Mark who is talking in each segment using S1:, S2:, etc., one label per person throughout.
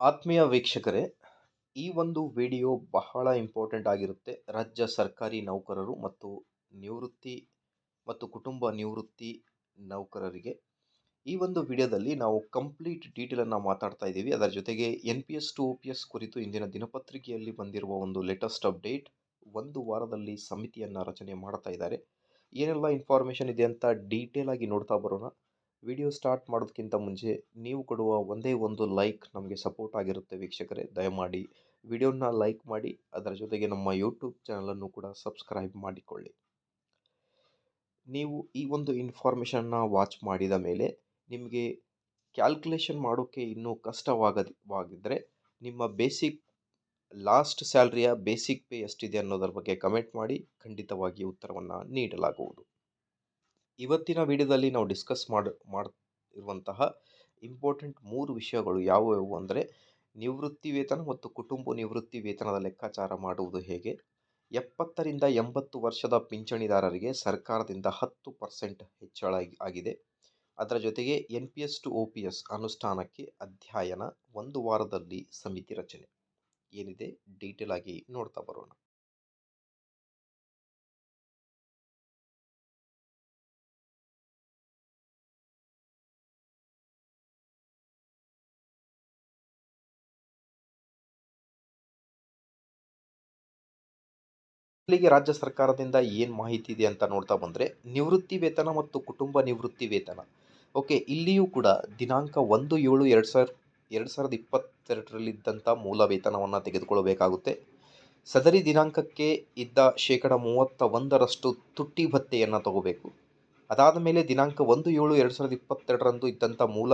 S1: ಆತ್ಮೀಯ ವೀಕ್ಷಕರೇ, ಈ ಒಂದು ವಿಡಿಯೋ ಬಹಳ ಇಂಪಾರ್ಟೆಂಟ್ ಆಗಿರುತ್ತೆ. ರಾಜ್ಯ ಸರ್ಕಾರಿ ನೌಕರರು ಮತ್ತು ನಿವೃತ್ತಿ ಮತ್ತು ಕುಟುಂಬ ನಿವೃತ್ತಿ ನೌಕರರಿಗೆ. ಈ ಒಂದು ವಿಡಿಯೋದಲ್ಲಿ ನಾವು ಕಂಪ್ಲೀಟ್ ಡೀಟೇಲನ್ನು ಮಾತಾಡ್ತಾ ಇದ್ದೀವಿ. ಅದರ ಜೊತೆಗೆ N P S to O P S ಕುರಿತು ಇಂದಿನ ದಿನಪತ್ರಿಕೆಯಲ್ಲಿ ಬಂದಿರುವ ಒಂದು ಲೇಟೆಸ್ಟ್ ಅಪ್ಡೇಟ್ ಒಂದು ವಾರದಲ್ಲಿ ಸಮಿತಿಯನ್ನು ರಚನೆ ಮಾಡ್ತಾ ಇದ್ದಾರೆ. ಏನೆಲ್ಲ ಇನ್ಫಾರ್ಮೇಷನ್ ಇದೆ ಅಂತ ಡೀಟೇಲಾಗಿ ನೋಡ್ತಾ ಬರೋಣ. ವಿಡಿಯೋ ಸ್ಟಾರ್ಟ್ ಮಾಡೋದಕ್ಕಿಂತ ಮುಂಚೆ ನೀವು ಕೊಡುವ ಒಂದೇ ಒಂದು ಲೈಕ್ ನಮಗೆ ಸಪೋರ್ಟ್ ಆಗಿರುತ್ತೆ ವೀಕ್ಷಕರೇ. ದಯಮಾಡಿ ವಿಡಿಯೋನ ಲೈಕ್ ಮಾಡಿ, ಅದರ ಜೊತೆಗೆ ನಮ್ಮ ಯೂಟ್ಯೂಬ್ ಚಾನಲನ್ನು ಕೂಡ ಸಬ್ಸ್ಕ್ರೈಬ್ ಮಾಡಿಕೊಳ್ಳಿ. ನೀವು ಈ ಒಂದು ಇನ್ಫಾರ್ಮೇಷನ್ನ ವಾಚ್ ಮಾಡಿದ ಮೇಲೆ ನಿಮಗೆ ಕ್ಯಾಲ್ಕುಲೇಷನ್ ಮಾಡೋಕ್ಕೆ ಇನ್ನೂ ಕಷ್ಟವಾಗದವಾಗಿದ್ದರೆ ನಿಮ್ಮ ಬೇಸಿಕ್, ಲಾಸ್ಟ್ ಸ್ಯಾಲ್ರಿಯ ಬೇಸಿಕ್ ಪೇ ಎಷ್ಟಿದೆ ಅನ್ನೋದರ ಬಗ್ಗೆ ಕಮೆಂಟ್ ಮಾಡಿ ಖಂಡಿತವಾಗಿ ಉತ್ತರವನ್ನು ನೀಡಲಾಗುವುದು. ಇವತ್ತಿನ ವಿಡಿಯೋದಲ್ಲಿ ನಾವು ಡಿಸ್ಕಸ್ ಮಾಡಿ ಮಾಡಿರುವಂತಹ ಇಂಪಾರ್ಟೆಂಟ್ ಮೂರು ವಿಷಯಗಳು ಯಾವುವು ಅಂದರೆ ನಿವೃತ್ತಿ ವೇತನ ಮತ್ತು ಕುಟುಂಬ ನಿವೃತ್ತಿ ವೇತನದ ಲೆಕ್ಕಾಚಾರ ಮಾಡುವುದು ಹೇಗೆ? ಎಪ್ಪತ್ತರಿಂದ ಎಂಬತ್ತು ವರ್ಷದ ಪಿಂಚಣಿದಾರರಿಗೆ ಸರ್ಕಾರದಿಂದ ಹತ್ತು ಪರ್ಸೆಂಟ್ ಹೆಚ್ಚಳ ಆಗಿದೆ. ಅದರ ಜೊತೆಗೆ N P S to O P S ಅನುಷ್ಠಾನಕ್ಕೆ ಅಧ್ಯಯನ ಒಂದು ವಾರದಲ್ಲಿ ಸಮಿತಿ ರಚನೆ. ಏನಿದೆ? ಡೀಟೇಲ್ ಆಗಿ ನೋಡ್ತಾ ಬರೋಣ. ಇಲ್ಲಿಗೆ ರಾಜ್ಯ ಸರ್ಕಾರದಿಂದ ಏನು ಮಾಹಿತಿ ಇದೆ ಅಂತ ನೋಡ್ತಾ ಬಂದರೆ ನಿವೃತ್ತಿ ವೇತನ ಮತ್ತು ಕುಟುಂಬ ನಿವೃತ್ತಿ ವೇತನ. ಓಕೆ, ಇಲ್ಲಿಯೂ ಕೂಡ ದಿನಾಂಕ ಒಂದು ಏಳು ಎರಡು ಸಾವಿರ, ಎರಡು ಸಾವಿರದ ಇಪ್ಪತ್ತೆರಡರಲ್ಲಿದ್ದಂಥ ಮೂಲ ವೇತನವನ್ನು ತೆಗೆದುಕೊಳ್ಳಬೇಕಾಗುತ್ತೆ. ಸದರಿ ದಿನಾಂಕಕ್ಕೆ ಇದ್ದ ಶೇಕಡ ಮೂವತ್ತ ಒಂದರಷ್ಟು ತುಟ್ಟಿ ಭತ್ಯೆಯನ್ನು ತಗೋಬೇಕು. ಅದಾದ ಮೇಲೆ ದಿನಾಂಕ ಒಂದು ಏಳು ಎರಡು ಸಾವಿರದ ಇಪ್ಪತ್ತೆರಡರಂದು ಇದ್ದಂಥ ಮೂಲ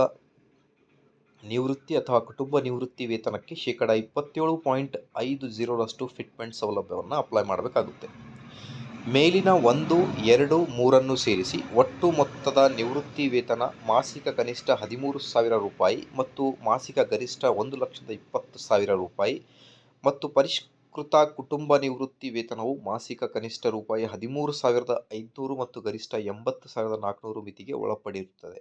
S1: ನಿವೃತ್ತಿ ಅಥವಾ ಕುಟುಂಬ ನಿವೃತ್ತಿ ವೇತನಕ್ಕೆ ಶೇಕಡ ಇಪ್ಪತ್ತೇಳು ಪಾಯಿಂಟ್ ಐದು ಜೀರೋರಷ್ಟು ಫಿಟ್ಮೆಂಟ್ ಸೌಲಭ್ಯವನ್ನು ಅಪ್ಲೈ ಮಾಡಬೇಕಾಗುತ್ತೆ. ಮೇಲಿನ ಒಂದು, ಎರಡು, ಮೂರನ್ನು ಸೇರಿಸಿ ಒಟ್ಟು ಮೊತ್ತದ ನಿವೃತ್ತಿ ವೇತನ ಮಾಸಿಕ ಕನಿಷ್ಠ ಹದಿಮೂರು ಸಾವಿರ ರೂಪಾಯಿ ಮತ್ತು ಮಾಸಿಕ ಗರಿಷ್ಠ ಒಂದು ಲಕ್ಷದ ಇಪ್ಪತ್ತು ಸಾವಿರ ರೂಪಾಯಿ ಮತ್ತು ಪರಿಷ್ಕೃತ ಕುಟುಂಬ ನಿವೃತ್ತಿ ವೇತನವು ಮಾಸಿಕ ಕನಿಷ್ಠ ರೂಪಾಯಿ ಹದಿಮೂರು ಸಾವಿರದ ಐದುನೂರು ಮತ್ತು ಗರಿಷ್ಠ ಎಂಬತ್ತು ಸಾವಿರದ ನಾಲ್ಕುನೂರು ಮಿತಿಗೆ ಒಳಪಡಿರುತ್ತದೆ.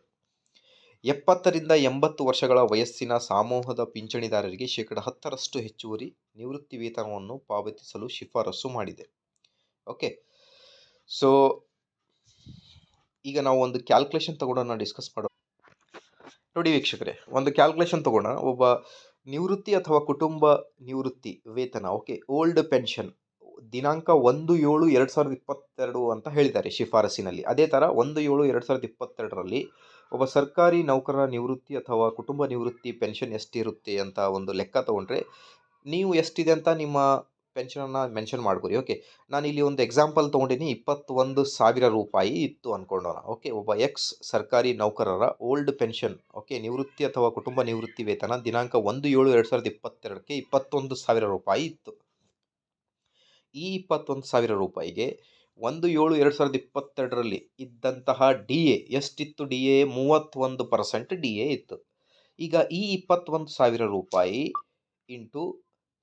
S1: ಎಪ್ಪತ್ತರಿಂದ ಎಂಬತ್ತು ವರ್ಷಗಳ ವಯಸ್ಸಿನ ಸಮೂಹದ ಪಿಂಚಣಿದಾರರಿಗೆ ಶೇಕಡ ಹತ್ತರಷ್ಟು ಹೆಚ್ಚುವರಿ ನಿವೃತ್ತಿ ವೇತನವನ್ನು ಪಾವತಿಸಲು ಶಿಫಾರಸು ಮಾಡಿದೆ. ಓಕೆ ಸೊ ಈಗ ನಾವು ಒಂದು ಕ್ಯಾಲ್ಕುಲೇಷನ್ ತಗೊಂಡೋಣ ಡಿಸ್ಕಸ್ ಮಾಡೋಣ. ನೋಡಿ ವೀಕ್ಷಕರೇ, ಒಂದು ಕ್ಯಾಲ್ಕುಲೇಷನ್ ತಗೋಣ ಒಬ್ಬ ನಿವೃತ್ತಿ ಅಥವಾ ಕುಟುಂಬ ನಿವೃತ್ತಿ ವೇತನ ಓಕೆ ಓಲ್ಡ್ ಪೆನ್ಷನ್ ದಿನಾಂಕ ಒಂದು ಏಳು ಎರಡು ಸಾವಿರದ ಇಪ್ಪತ್ತೆರಡು ಅಂತ ಹೇಳಿದ್ದಾರೆ ಶಿಫಾರಸಿನಲ್ಲಿ. ಅದೇ ಥರ ಒಂದು ಏಳು ಎರಡು ಸಾವಿರದ ಇಪ್ಪತ್ತೆರಡರಲ್ಲಿ ಒಬ್ಬ ಸರ್ಕಾರಿ ನೌಕರರ ನಿವೃತ್ತಿ ಅಥವಾ ಕುಟುಂಬ ನಿವೃತ್ತಿ ಪೆನ್ಷನ್ ಎಷ್ಟಿರುತ್ತೆ ಅಂತ ಒಂದು ಲೆಕ್ಕ ತೊಗೊಂಡ್ರೆ, ನೀವು ಎಷ್ಟಿದೆ ಅಂತ ನಿಮ್ಮ ಪೆನ್ಷನನ್ನು ಮೆನ್ಷನ್ ಮಾಡ್ಕೊರಿ ಓಕೆ ನಾನು ಇಲ್ಲಿ ಒಂದು ಎಕ್ಸಾಂಪಲ್ ತೊಗೊಂಡಿನಿ. ಇಪ್ಪತ್ತೊಂದು ಸಾವಿರ ರೂಪಾಯಿ ಇತ್ತು ಅಂದ್ಕೊಂಡೋಣ ಓಕೆ, ಒಬ್ಬ ಎಕ್ಸ್ ಸರ್ಕಾರಿ ನೌಕರರ ಓಲ್ಡ್ ಪೆನ್ಷನ್, ಓಕೆ, ನಿವೃತ್ತಿ ಅಥವಾ ಕುಟುಂಬ ನಿವೃತ್ತಿ ವೇತನ ದಿನಾಂಕ ಒಂದು ಏಳು ಎರಡು ಸಾವಿರದ ಇಪ್ಪತ್ತೆರಡಕ್ಕೆ ಇಪ್ಪತ್ತೊಂದು ಸಾವಿರ ರೂಪಾಯಿ ಇತ್ತು. ಈ ಇಪ್ಪತ್ತೊಂದು ಸಾವಿರ ರೂಪಾಯಿಗೆ ಒಂದು ಏಳು ಎರಡು ಸಾವಿರದ ಇಪ್ಪತ್ತೆರಡರಲ್ಲಿ ಇದ್ದಂತಹ ಡಿ ಎ ಎಷ್ಟಿತ್ತು ಡಿ ಎ ಮೂವತ್ತೊಂದು ಪರ್ಸೆಂಟ್ ಡಿ ಎ ಇತ್ತು. ಈಗ ಈ ಇಪ್ಪತ್ತೊಂದು ಸಾವಿರ ರೂಪಾಯಿ into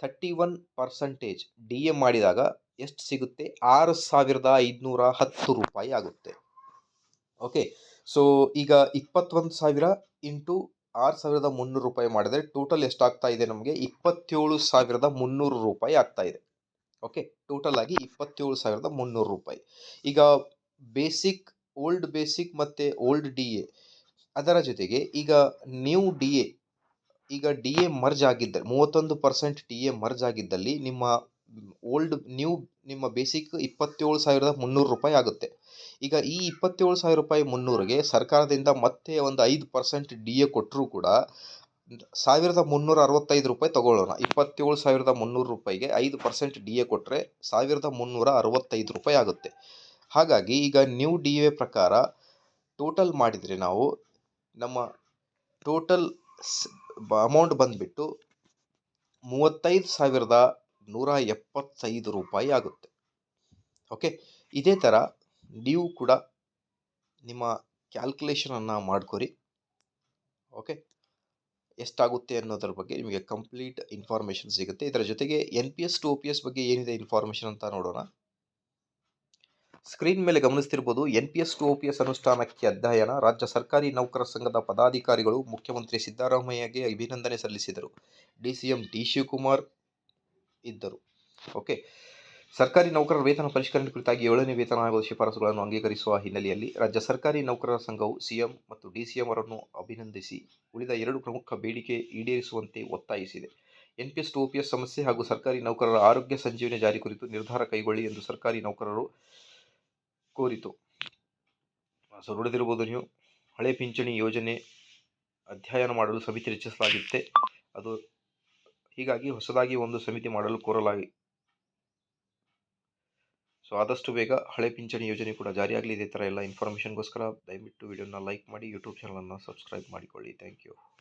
S1: thirty one percentage D A ಮಾಡಿದಾಗ ಎಷ್ಟು ಸಿಗುತ್ತೆ? ಆರು ಸಾವಿರದ ಐದುನೂರ ಹತ್ತು ರೂಪಾಯಿ ಆಗುತ್ತೆ. ಓಕೆ, ಸೊ ಈಗ ಇಪ್ಪತ್ತೊಂದು ಸಾವಿರ ಇಂಟು ಆರು ಸಾವಿರದ ಮುನ್ನೂರು ರೂಪಾಯಿ ಮಾಡಿದರೆ ಟೋಟಲ್ ಎಷ್ಟಾಗ್ತಾ ಇದೆ ನಮಗೆ? ಇಪ್ಪತ್ತೇಳು ಸಾವಿರದ ಮುನ್ನೂರು ರೂಪಾಯಿ ಆಗ್ತಾ ಇದೆ. ಓಕೆ ಟೋಟಲ್ ಆಗಿ ಇಪ್ಪತ್ತೇಳು ಸಾವಿರದ ಮುನ್ನೂರು ರೂಪಾಯಿ. ಈಗ ಬೇಸಿಕ್ ಓಲ್ಡ್ ಬೇಸಿಕ್ ಮತ್ತು ಓಲ್ಡ್ ಡಿ ಎ ಅದರ ಜೊತೆಗೆ ಈಗ ನ್ಯೂ ಡಿ ಎ ಈಗ ಡಿ ಎ ಮರ್ಜ್ ಆಗಿದ್ದರೆ ಮೂವತ್ತೊಂದು ಪರ್ಸೆಂಟ್ ಡಿ ಎ ಮರ್ಜ್ ಆಗಿದ್ದಲ್ಲಿ ನಿಮ್ಮ ಓಲ್ಡ್ ನ್ಯೂ ನಿಮ್ಮ ಬೇಸಿಕ್ ಇಪ್ಪತ್ತೇಳು ಸಾವಿರದ ಮುನ್ನೂರು ರೂಪಾಯಿ ಆಗುತ್ತೆ. ಈಗ ಈ ಇಪ್ಪತ್ತೇಳು ಸಾವಿರ ರೂಪಾಯಿ ಮುನ್ನೂರಿಗೆ ಸರ್ಕಾರದಿಂದ ಮತ್ತೆ ಒಂದು ಐದು ಪರ್ಸೆಂಟ್ ಡಿ ಎ ಕೊಟ್ಟರೂ ಕೂಡ ಸಾವಿರದ ಮುನ್ನೂರ ಅರವತ್ತೈದು ರೂಪಾಯಿ ತಗೊಳ್ಳೋಣ. ಇಪ್ಪತ್ತೇಳು ಸಾವಿರದ ಮುನ್ನೂರು ರೂಪಾಯಿಗೆ ಐದು ಪರ್ಸೆಂಟ್ ಡಿ ಎ ಕೊಟ್ಟರೆ ಸಾವಿರದ ಮುನ್ನೂರ ಅರವತ್ತೈದು ರೂಪಾಯಿ ಆಗುತ್ತೆ. ಹಾಗಾಗಿ ಈಗ ನ್ಯೂ ಡಿ ಎ ಪ್ರಕಾರ ಟೋಟಲ್ ಮಾಡಿದರೆ ನಾವು ನಮ್ಮ ಟೋಟಲ್ ಅಮೌಂಟ್ ಬಂದುಬಿಟ್ಟು ಮೂವತ್ತೈದು ಸಾವಿರದ ನೂರ ಎಪ್ಪತ್ತೈದು ರೂಪಾಯಿ ಆಗುತ್ತೆ. ಓಕೆ ಇದೇ ಥರ ನೀವು ಕೂಡ ನಿಮ್ಮ ಕ್ಯಾಲ್ಕುಲೇಷನನ್ನು ಮಾಡ್ಕೊರಿ. ಓಕೆ ಎಷ್ಟಾಗುತ್ತೆ ಅನ್ನೋದ್ರ ಬಗ್ಗೆ ನಿಮಗೆ ಕಂಪ್ಲೀಟ್ ಇನ್ಫಾರ್ಮೇಷನ್ ಸಿಗುತ್ತೆ. ಇದರ ಜೊತೆಗೆ N P S to O P S ಬಗ್ಗೆ ಏನಿದೆ ಇನ್ಫಾರ್ಮೇಷನ್ ಅಂತ ನೋಡೋಣ. ಸ್ಕ್ರೀನ್ ಮೇಲೆ ಗಮನಿಸ್ತಿರ್ಬೋದು N P S to O P S ಅನುಷ್ಠಾನಕ್ಕೆ ಅಧ್ಯಯನ. ರಾಜ್ಯ ಸರ್ಕಾರಿ ನೌಕರ ಸಂಘದ ಪದಾಧಿಕಾರಿಗಳು ಮುಖ್ಯಮಂತ್ರಿ ಸಿದ್ದರಾಮಯ್ಯಗೆ ಅಭಿನಂದನೆ ಸಲ್ಲಿಸಿದರು. D C M D Shivakumar ಇದ್ದರು. ಓಕೆ. ಸರ್ಕಾರಿ ನೌಕರರ ವೇತನ ಪರಿಷ್ಕರಣೆ ಕುರಿತಾಗಿ ಏಳನೇ ವೇತನ ಆಯೋಗದ ಶಿಫಾರಸುಗಳನ್ನು ಅಂಗೀಕರಿಸುವ ಹಿನ್ನೆಲೆಯಲ್ಲಿ ರಾಜ್ಯ ಸರ್ಕಾರಿ ನೌಕರರ ಸಂಘವು ಸಿಎಂ ಮತ್ತು ಡಿಸಿಎಂ ಅವರನ್ನು ಅಭಿನಂದಿಸಿ ಉಳಿದ ಎರಡು ಪ್ರಮುಖ ಬೇಡಿಕೆ ಈಡೇರಿಸುವಂತೆ ಒತ್ತಾಯಿಸಿದೆ. ಎನ್ಪಿಎಸ್, ಟು ಒಪಿಎಸ್ ಸಮಸ್ಯೆ ಹಾಗೂ ಸರ್ಕಾರಿ ನೌಕರರ ಆರೋಗ್ಯ ಸಂಜೀವನಿ ಜಾರಿ ಕುರಿತು ನಿರ್ಧಾರ ಕೈಗೊಳ್ಳಿ ಎಂದು ಸರ್ಕಾರಿ ನೌಕರರು ಕೋರಿತು. ಸೊ ನೀವು. ಹಳೆ ಪಿಂಚಣಿ ಯೋಜನೆ ಅಧ್ಯಯನ ಮಾಡಲು ಸಮಿತಿ ರಚಿಸಲಾಗಿತ್ತೆ. ಅದು ಹೀಗಾಗಿ ಹೊಸದಾಗಿ ಒಂದು ಸಮಿತಿ ಮಾಡಲು ಕೋರಲಾಗಿ ಸೊ ಆದಷ್ಟು ಬೇಗ ಹಳೆ ಪಿಂಚಣಿ ಯೋಜನೆ ಕೂಡ ಜಾರಿಯಾಗಲಿ, ಇದೇ ಥರ ಎಲ್ಲ ಇನ್ಫಾರ್ಮೇಷನ್ಗೋಸ್ಕರ ದಯವಿಟ್ಟು ವಿಡಿಯೋನ ಲೈಕ್ ಮಾಡಿ ಯೂಟ್ಯೂಬ್ ಚಾನಲನ್ನು ಸಬ್ಸ್ಕ್ರೈಬ್ ಮಾಡಿಕೊಳ್ಳಿ. Thank you